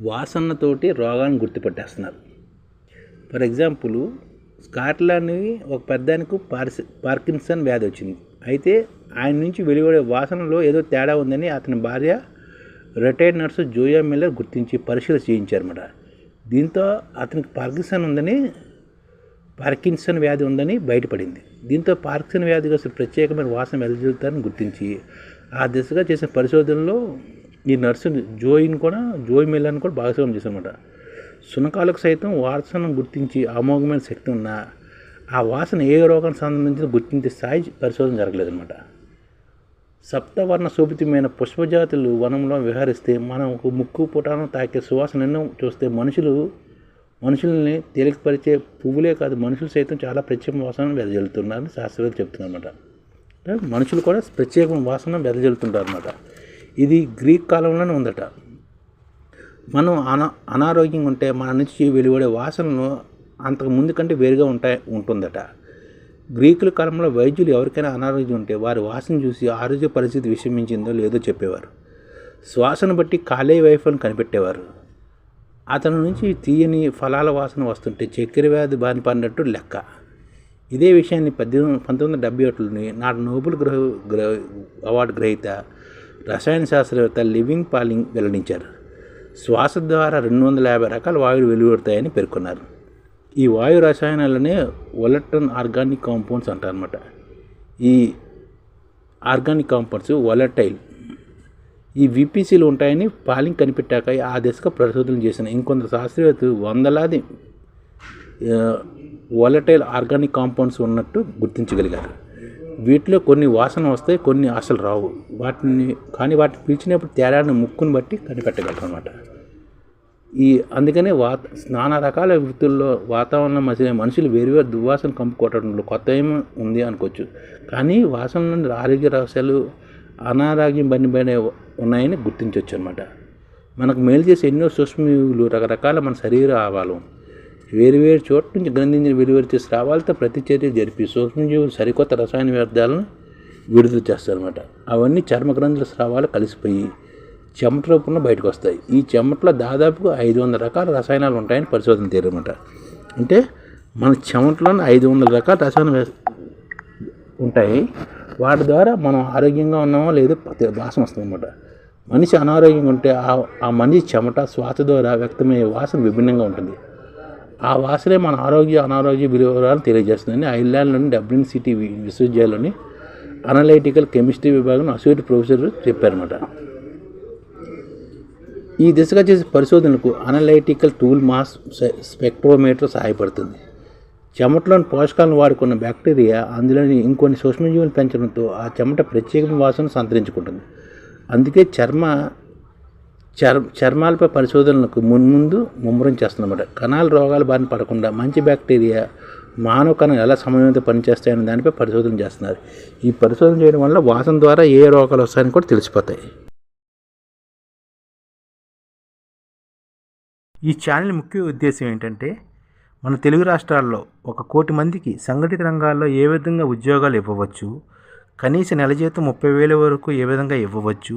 వాసనతోటి రోగాన్ని గుర్తుపట్టేస్తున్నారు. For example Scotland ఒక పెద్దానికి Parsi Parkinson వ్యాధి వచ్చింది. అయితే ఆయన నుంచి వెలువడే వాసనలో ఏదో తేడా ఉందని అతని భార్య రిటైర్డ్ నర్సు జోయా మిల్లర్ గుర్తించి పరిశీలన చేయించారన్నమాట. దీంతో అతనికి పార్కిన్సన్ ఉందని పార్కిన్సన్ వ్యాధి ఉందని బయటపడింది. దీంతో పార్కిన్సన్ అసలు ప్రత్యేకమైన వాసన వెదజల్లుతారని గుర్తించి ఆ దిశగా చేసిన పరిశోధనలో ఈ నర్సు జోయిని కూడా జోయి మిల్లర్ని కూడా భాగస్వామ్యం చేశారన్నమాట. సునకాలకు సైతం వాసన గుర్తించి అమోఘమైన శక్తి ఉన్న ఆ వాసన ఏ రోగానికి సంబంధించిన గుర్తించే స్థాయి పరిశోధన జరగలేదన్నమాట. సప్తవర్ణ శోభితమైన పుష్పజాతులు వనంలో విహరిస్తే మనం ఒక ముక్కు పుటాను తాకే సువాసన ఎన్నో చూస్తే మనుషులు మనుషుల్ని తేలికపరిచే పువ్వులే కాదు మనుషులు సైతం చాలా ప్రత్యేక వాసన వెదజల్లుతున్నారని శాస్త్రవేత్త చెప్తున్నారన్నమాట. మనుషులు కూడా ప్రత్యేకమైన వాసన వెదజల్లుతుంటారు అనమాట ఇది గ్రీక్ కాలంలోనే ఉందట. మనం అనా అనారోగ్యంగా ఉంటే మన నుంచి వెలువడే వాసనలు అంతకు ముందు కంటే వేరుగా ఉంటాయి ఉంటుందట. గ్రీకుల కాలంలో వైద్యులు ఎవరికైనా అనారోగ్యం ఉంటే వారి వాసన చూసి ఆరోగ్య పరిస్థితి విషమించిందో లేదో చెప్పేవారు. శ్వాసను బట్టి కాలే వైఫల్యం కనిపెట్టేవారు. అతని నుంచి తీయని ఫలాల వాసన వస్తుంటే చక్కెర వ్యాధి బారిన పడినట్టు లెక్క. ఇదే విషయాన్ని పద్దెనిమిది పంతొమ్మిది వందల డెబ్బై ఒకటిలోని నాటి నోబెల్ గ్రహ గ్రహ అవార్డు గ్రహీత రసాయన శాస్త్రవేత్త లివింగ్ పాలింగ్ వెల్లడించారు. శ్వాస ద్వారా రెండు వందల యాభై రకాల వాయువులు వెలువడతాయని పేర్కొన్నారు. ఈ వాయు రసాయనాలనే వొలటన్ ఆర్గానిక్ కాంపౌండ్స్ అంటారనమాట ఈ ఆర్గానిక్ కాంపౌండ్స్ వొలటైల్. ఈ విపిసిలు ఉంటాయని పాలింగ్ కనిపెట్టాక ఆ దిశగా పరిశోధనలు చేసిన ఇంకొందరు శాస్త్రవేత్తలు వందలాది వొలటైల్ ఆర్గానిక్ కాంపౌండ్స్ ఉన్నట్టు గుర్తించగలిగారు. వీటిలో కొన్ని వాసన వస్తాయి కొన్ని అసలు రావు. వాటిని కానీ వాటిని పీల్చినప్పుడు తేడాన్ని ముక్కును బట్టి కనిపెట్టగలరు అనమాట ఈ అందుకనే వాత నానా రకాల వృత్తుల్లో వాతావరణం మధ్య మనుషులు వేరువేరు దుర్వాసన కంపుకోవటంలో కొత్త ఏమి ఉంది అనుకోవచ్చు. కానీ వాసన నుండి ఆరోగ్య రహస్యాలు అనారోగ్యం బడిన ఉన్నాయని గుర్తించవచ్చు అనమాట మనకు మేలు చేసే ఎన్నో సూక్ష్మజీవులు రకరకాల మన శరీర ఆవాలు. వేరు వేరు చోట్ల నుంచి గ్రంథించిన వెలువరిచే చేసే స్రావాలతో ప్రతిచర్య జరిపి సూక్ష్మజీవులు సరికొత్త రసాయన వ్యర్థాలను విడుదల చేస్తారనమాట అవన్నీ చర్మగ్రంథుల స్రావాలు కలిసిపోయి చెమట రూపంలో బయటకు వస్తాయి. ఈ చెమటలో దాదాపుగా ఐదు వందల రకాల రసాయనాలు ఉంటాయని పరిశోధన తీరమాట అంటే మన చెమటలోనే ఐదు వందల రకాల రసాయన ఉంటాయి. వాటి ద్వారా మనం ఆరోగ్యంగా ఉన్నామో లేదో వాసన వస్తుంది అనమాట మనిషి అనారోగ్యంగా ఉంటే ఆ ఆ మనిషి చెమట శ్వాస ద్వారా వ్యక్తమయ్యే వాసన విభిన్నంగా ఉంటుంది. ఆ వాసనే మన ఆరోగ్య అనారోగ్య వివరాలు తెలియజేస్తుందని ఐర్లాండ్లోని డబ్లిన్ సిటీ విశ్వవిద్యాలయంలోని అనలైటికల్ కెమిస్ట్రీ విభాగం అసోసియేట్ ప్రొఫెసర్ చెప్పారన్నమాట. ఈ దిశగా చేసే పరిశోధనలకు అనలైటికల్ టూల్ మాస్ స్పెక్ట్రోమీటర్ సహాయపడుతుంది. చెమటలోని పోషకాలను వాడుకున్న బ్యాక్టీరియా అందులోని ఇంకొన్ని సూక్ష్మజీవులు పెంచడంతో ఆ చెమట ప్రత్యేకమైన వాసన సంతరించుకుంటుంది. అందుకే చర్మ చర్ చర్మాలపై పరిశోధనలకు మున్ముందు ముమ్మరం చేస్తుందన్నమాట కణాల రోగాలు బారిన పడకుండా మంచి బ్యాక్టీరియా మానవ కణం ఎలా సమయంతో పనిచేస్తాయనే దానిపై పరిశోధన చేస్తున్నారు. ఈ పరిశోధన చేయడం వల్ల వాసన ద్వారా ఏ రోగాలు వస్తాయని కూడా తెలిసిపోతాయి. ఈ ఛానల్ ముఖ్య ఉద్దేశం ఏంటంటే మన తెలుగు రాష్ట్రాల్లో ఒక కోటి మందికి సంఘటిత రంగాల్లో ఏ విధంగా ఉద్యోగాలు ఇవ్వవచ్చు కనీస నెల జీతం ముప్పై వేల వరకు ఏ విధంగా ఇవ్వవచ్చు